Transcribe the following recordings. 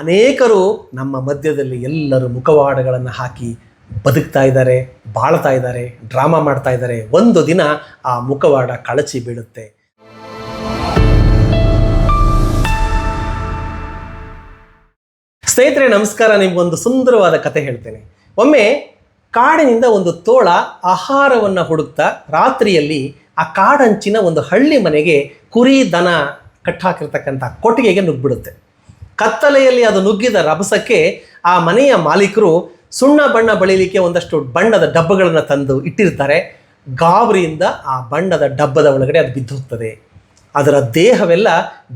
ಅನೇಕರು ನಮ್ಮ ಮಧ್ಯದಲ್ಲಿ ಎಲ್ಲರೂ ಮುಖವಾಡಗಳನ್ನು ಹಾಕಿ ಬದುಕ್ತಾ ಇದ್ದಾರೆ, ಬಾಳ್ತಾ ಇದ್ದಾರೆ, ಡ್ರಾಮಾ ಮಾಡ್ತಾ ಇದ್ದಾರೆ. ಒಂದು ದಿನ ಆ ಮುಖವಾಡ ಕಳಚಿ ಬೀಳುತ್ತೆ. ಸ್ನೇಹಿತರೆ, ನಮಸ್ಕಾರ. ನಿಮಗೊಂದು ಸುಂದರವಾದ ಕತೆ ಹೇಳ್ತೇನೆ. ಒಮ್ಮೆ ಕಾಡಿನಿಂದ ಒಂದು ತೋಳ ಆಹಾರವನ್ನು ಹುಡುಕ್ತಾ ರಾತ್ರಿಯಲ್ಲಿ ಆ ಕಾಡಂಚಿನ ಒಂದು ಹಳ್ಳಿ ಮನೆಗೆ ಕುರಿ ದನ ಕಟ್ಟಾಕಿರ್ತಕ್ಕಂಥ ಕೊಟ್ಟಿಗೆಗೆ ನುಗ್ಬಿಡುತ್ತೆ. ಕತ್ತಲೆಯಲ್ಲಿ ಅದು ನುಗ್ಗಿದ ರಭಸಕ್ಕೆ ಆ ಮನೆಯ ಮಾಲೀಕರು ಸುಣ್ಣ ಬಣ್ಣ ಬಳಿಲಿಕ್ಕೆ ಒಂದಷ್ಟು ಬಣ್ಣದ ಡಬ್ಬಗಳನ್ನು ತಂದು ಇಟ್ಟಿರ್ತಾರೆ. ಗಾಬರಿಯಿಂದ ಆ ಬಣ್ಣದ ಡಬ್ಬದ ಒಳಗಡೆ ಅದು ಬಿದ್ದು ಹೋಗ್ತದೆ. ಅದರ ದೇಹವೆಲ್ಲ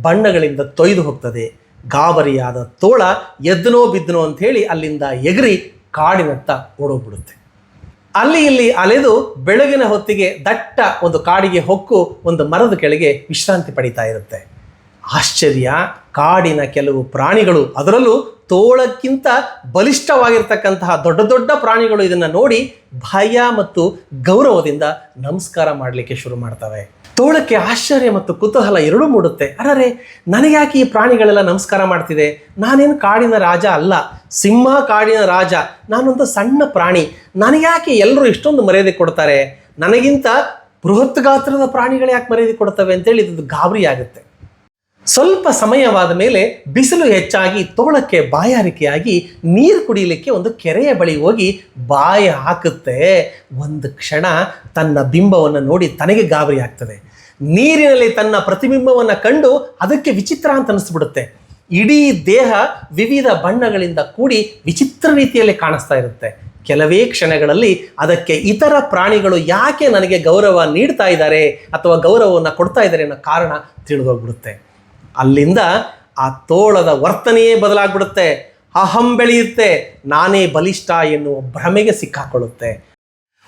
ಬಣ್ಣಗಳಿಂದ ತೊಯ್ದು ಹೋಗ್ತದೆ. ಗಾಬರಿಯಾದ ತೋಳ ಎದ್ದನೋ ಬಿದ್ದನೋ ಅಂತ ಹೇಳಿ ಅಲ್ಲಿಂದ ಎಗರಿ ಕಾಡಿನತ್ತ ಓಡೋಗ್ಬಿಡುತ್ತೆ. ಅಲ್ಲಿ ಇಲ್ಲಿ ಅಲೆದು ಬೆಳಗಿನ ಹೊತ್ತಿಗೆ ದಟ್ಟ ಒಂದು ಕಾಡಿಗೆ ಹೊಕ್ಕು ಒಂದು ಮರದ ಕೆಳಗೆ ವಿಶ್ರಾಂತಿ ಪಡಿತಾ ಇರುತ್ತೆ. ಆಶ್ಚರ್ಯ, ಕಾಡಿನ ಕೆಲವು ಪ್ರಾಣಿಗಳು, ಅದರಲ್ಲೂ ತೋಳಕ್ಕಿಂತ ಬಲಿಷ್ಠವಾಗಿರ್ತಕ್ಕಂತಹ ದೊಡ್ಡ ದೊಡ್ಡ ಪ್ರಾಣಿಗಳು ಇದನ್ನು ನೋಡಿ ಭಯ ಮತ್ತು ಗೌರವದಿಂದ ನಮಸ್ಕಾರ ಮಾಡಲಿಕ್ಕೆ ಶುರು ಮಾಡ್ತವೆ. ತೋಳಕ್ಕೆ ಆಶ್ಚರ್ಯ ಮತ್ತು ಕುತೂಹಲ ಎರಡೂ ಮೂಡುತ್ತೆ. ಅರರೆ ನನಗ್ಯಾಕೆ ಈ ಪ್ರಾಣಿಗಳೆಲ್ಲ ನಮಸ್ಕಾರ ಮಾಡ್ತಿದೆ? ನಾನೇನು ಕಾಡಿನ ರಾಜ ಅಲ್ಲ. ಸಿಂಹ ಕಾಡಿನ ರಾಜ. ನಾನೊಂದು ಸಣ್ಣ ಪ್ರಾಣಿ. ನನಗ್ಯಾಕೆ ಎಲ್ಲರೂ ಇಷ್ಟೊಂದು ಮರ್ಯಾದೆ ಕೊಡ್ತಾರೆ? ನನಗಿಂತ ಬೃಹತ್ ಗಾತ್ರದ ಪ್ರಾಣಿಗಳು ಯಾಕೆ ಮರ್ಯಾದೆ ಕೊಡ್ತವೆ ಅಂತೇಳಿ ಇದು ಗಾಬರಿ ಆಗುತ್ತೆ. ಸ್ವಲ್ಪ ಸಮಯವಾದ ಮೇಲೆ ಬಿಸಿಲು ಹೆಚ್ಚಾಗಿ ತೋಳಕ್ಕೆ ಬಾಯಾರಿಕೆಯಾಗಿ ನೀರು ಕುಡಿಯಲಿಕ್ಕೆ ಒಂದು ಕೆರೆಯ ಬಳಿ ಹೋಗಿ ಬಾಯ ಹಾಕುತ್ತೆ. ಒಂದು ಕ್ಷಣ ತನ್ನ ಬಿಂಬವನ್ನು ನೋಡಿ ತನಗೆ ಗಾಬರಿ ಆಗ್ತದೆ. ನೀರಿನಲ್ಲಿ ತನ್ನ ಪ್ರತಿಬಿಂಬವನ್ನು ಕಂಡು ಅದಕ್ಕೆ ವಿಚಿತ್ರ ಅಂತ ಅನಿಸ್ಬಿಡುತ್ತೆ. ಇಡೀ ದೇಹ ವಿವಿಧ ಬಣ್ಣಗಳಿಂದ ಕೂಡಿ ವಿಚಿತ್ರ ರೀತಿಯಲ್ಲಿ ಕಾಣಿಸ್ತಾ ಇರುತ್ತೆ. ಕೆಲವೇ ಕ್ಷಣಗಳಲ್ಲಿ ಅದಕ್ಕೆ ಇತರ ಪ್ರಾಣಿಗಳು ಯಾಕೆ ನನಗೆ ಗೌರವ ನೀಡ್ತಾ ಇದ್ದಾರೆ ಅಥವಾ ಗೌರವವನ್ನು ಕೊಡ್ತಾ ಇದ್ದಾರೆ ಅನ್ನೋ ಕಾರಣ ತಿಳಿದೋಗ್ಬಿಡುತ್ತೆ ಅಲ್ಲಿಂದ ಆ ತೋಳದ ವರ್ತನೆಯೇ ಬದಲಾಗ್ಬಿಡುತ್ತೆ. ಅಹಂ ಬೆಳೆಯುತ್ತೆ. ನಾನೇ ಬಲಿಷ್ಠ ಎನ್ನುವ ಭ್ರಮೆಗೆ ಸಿಕ್ಕಾಕೊಳ್ಳುತ್ತೆ.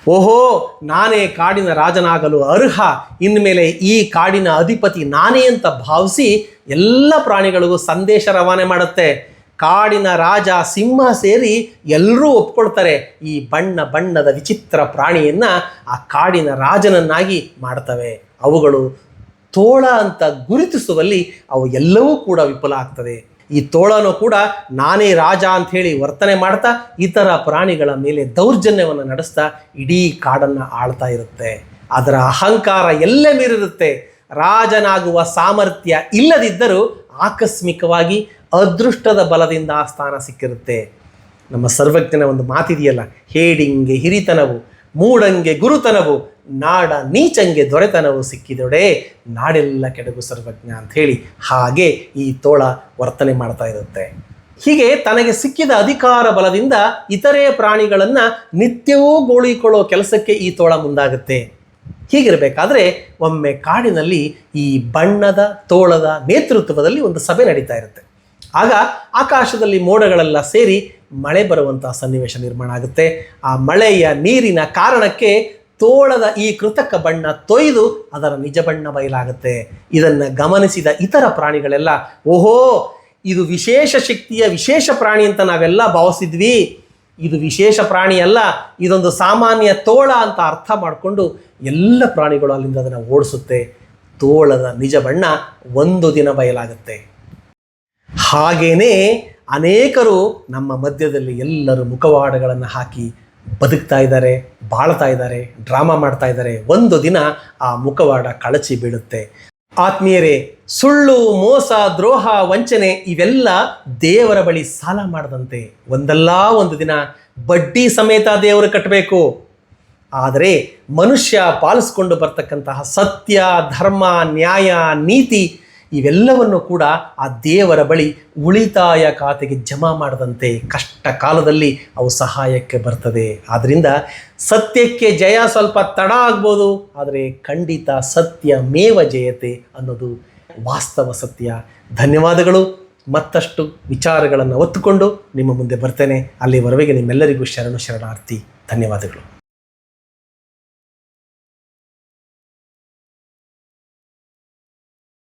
ಓಹೋ, ನಾನೇ ಕಾಡಿನ ರಾಜನಾಗಲು ಅರ್ಹ. ಇನ್ಮೇಲೆ ಈ ಕಾಡಿನ ಅಧಿಪತಿ ನಾನೇ ಅಂತ ಭಾವಿಸಿ ಎಲ್ಲ ಪ್ರಾಣಿಗಳಿಗೂ ಸಂದೇಶ ರವಾನೆ ಮಾಡುತ್ತೆ. ಕಾಡಿನ ರಾಜ ಸಿಂಹ ಸೇರಿ ಎಲ್ಲರೂ ಒಪ್ಕೊಳ್ತಾರೆ ಈ ಬಣ್ಣ ಬಣ್ಣದ ವಿಚಿತ್ರ ಪ್ರಾಣಿಯನ್ನ ಆ ಕಾಡಿನ ರಾಜನನ್ನಾಗಿ ಮಾಡ್ತವೆ. ಅವುಗಳು ತೋಳ ಅಂತ ಗುರುತಿಸುವಲ್ಲಿ ಅವು ಎಲ್ಲವೂ ಕೂಡ ವಿಫಲ ಆಗ್ತದೆ. ಈ ತೋಳನೂ ಕೂಡ ನಾನೇ ರಾಜ ಅಂತ ಹೇಳಿ ವರ್ತನೆ ಮಾಡ್ತಾ ಇತರ ಪ್ರಾಣಿಗಳ ಮೇಲೆ ದೌರ್ಜನ್ಯವನ್ನು ನಡೆಸ್ತಾ ಇಡೀ ಕಾಡನ್ನು ಆಳ್ತಾ ಇರುತ್ತೆ. ಅದರ ಅಹಂಕಾರ ಎಲ್ಲೇ ಮೀರಿರುತ್ತೆ. ರಾಜನಾಗುವ ಸಾಮರ್ಥ್ಯ ಇಲ್ಲದಿದ್ದರೂ ಆಕಸ್ಮಿಕವಾಗಿ ಅದೃಷ್ಟದ ಬಲದಿಂದ ಆ ಸ್ಥಾನ ಸಿಕ್ಕಿರುತ್ತೆ. ನಮ್ಮ ಸರ್ವಜ್ಞನ ಒಂದು ಮಾತಿದೆಯಲ್ಲ, ಹೇಡಿಂಗೆ ಹಿರಿತನವು ಮೂಡಂಗೆ ಗುರುತನವು, ನಾಡ ನೀಚಂಗೆ ದೊರೆತನವು ಸಿಕ್ಕಿದೊಡೆ ನಾಡೆಲ್ಲ ಕೆಡಗು ಸರ್ವಜ್ಞ ಅಂತ ಹೇಳಿ ಹಾಗೆ ಈ ತೋಳ ವರ್ತನೆ ಮಾಡ್ತಾ ಇರುತ್ತೆ. ಹೀಗೆ ತನಗೆ ಸಿಕ್ಕಿದ ಅಧಿಕಾರ ಬಲದಿಂದ ಇತರೆ ಪ್ರಾಣಿಗಳನ್ನು ನಿತ್ಯವೂ ಗೋಳಿಕೊಳ್ಳೋ ಕೆಲಸಕ್ಕೆ ಈ ತೋಳ ಮುಂದಾಗುತ್ತೆ. ಹೀಗಿರಬೇಕಾದ್ರೆ ಒಮ್ಮೆ ಕಾಡಿನಲ್ಲಿ ಈ ಬಣ್ಣದ ತೋಳದ ನೇತೃತ್ವದಲ್ಲಿ ಒಂದು ಸಭೆ ನಡೀತಾ ಇರುತ್ತೆ. ಆಗ ಆಕಾಶದಲ್ಲಿ ಮೋಡಗಳೆಲ್ಲ ಸೇರಿ ಮಳೆ ಬರುವಂತಹ ಸನ್ನಿವೇಶ ನಿರ್ಮಾಣ ಆಗುತ್ತೆ. ಆ ಮಳೆಯ ನೀರಿನ ಕಾರಣಕ್ಕೆ ತೋಳದ ಈ ಕೃತಕ ಬಣ್ಣ ತೊಯ್ದು ಅದರ ನಿಜ ಬಣ್ಣ ಬಯಲಾಗುತ್ತೆ. ಇದನ್ನು ಗಮನಿಸಿದ ಇತರ ಪ್ರಾಣಿಗಳೆಲ್ಲ, ಓಹೋ, ಇದು ವಿಶೇಷ ಶಕ್ತಿಯ ವಿಶೇಷ ಪ್ರಾಣಿ ಅಂತ ನಾವೆಲ್ಲ ಭಾವಿಸಿದ್ವಿ. ಇದು ವಿಶೇಷ ಪ್ರಾಣಿ ಅಲ್ಲ, ಇದೊಂದು ಸಾಮಾನ್ಯ ತೋಳ ಅಂತ ಅರ್ಥ ಮಾಡಿಕೊಂಡು ಎಲ್ಲ ಪ್ರಾಣಿಗಳು ಅಲ್ಲಿಂದ ಅದನ್ನು ಓಡಿಸುತ್ತೆ. ತೋಳದ ನಿಜ ಬಣ್ಣ ಒಂದು ದಿನ ಬಯಲಾಗುತ್ತೆ. ಹಾಗೇನೇ ಅನೇಕರು ನಮ್ಮ ಮಧ್ಯದಲ್ಲಿ ಎಲ್ಲರೂ ಮುಖವಾಡಗಳನ್ನು ಹಾಕಿ ಬದುಕ್ತಾ ಇದ್ದಾರೆ, ಬಾಳ್ತಾ ಇದ್ದಾರೆ, ಡ್ರಾಮಾ ಮಾಡ್ತಾ ಇದ್ದಾರೆ. ಒಂದು ದಿನ ಆ ಮುಖವಾಡ ಕಳಚಿ ಬೀಳುತ್ತೆ. ಆತ್ಮೀಯರೇ, ಸುಳ್ಳು, ಮೋಸ, ದ್ರೋಹ, ವಂಚನೆ ಇವೆಲ್ಲ ದೇವರ ಬಳಿ ಸಾಲ ಮಾಡದಂತೆ. ಒಂದಲ್ಲ ಒಂದು ದಿನ ಬಡ್ಡಿ ಸಮೇತ ದೇವರು ಕಟ್ಟಬೇಕು. ಆದರೆ ಮನುಷ್ಯ ಪಾಲಿಸ್ಕೊಂಡು ಬರ್ತಕ್ಕಂತಹ ಸತ್ಯ, ಧರ್ಮ, ನ್ಯಾಯ, ನೀತಿ ಇವೆಲ್ಲವನ್ನು ಕೂಡ ಆ ದೇವರ ಬಳಿ ಉಳಿತಾಯ ಖಾತೆಗೆ ಜಮಾ ಮಾಡದಂತೆ ಕಷ್ಟ ಕಾಲದಲ್ಲಿ ಅವು ಸಹಾಯಕ್ಕೆ ಬರ್ತದೆ. ಆದ್ದರಿಂದ ಸತ್ಯಕ್ಕೆ ಜಯ ಸ್ವಲ್ಪ ತಡ ಆಗ್ಬೋದು. ಆದರೆ ಖಂಡಿತ ಸತ್ಯ ಮೇವ ಜಯತೆ ಅನ್ನೋದು ವಾಸ್ತವ ಸತ್ಯ. ಧನ್ಯವಾದಗಳು. ಮತ್ತಷ್ಟು ವಿಚಾರಗಳನ್ನು ಒತ್ತುಕೊಂಡು ನಿಮ್ಮ ಮುಂದೆ ಬರ್ತೇನೆ. ಅಲ್ಲಿವರೆಗೆ ನಿಮ್ಮೆಲ್ಲರಿಗೂ ಶರಣು ಶರಣಾರ್ಥಿ. ಧನ್ಯವಾದಗಳು.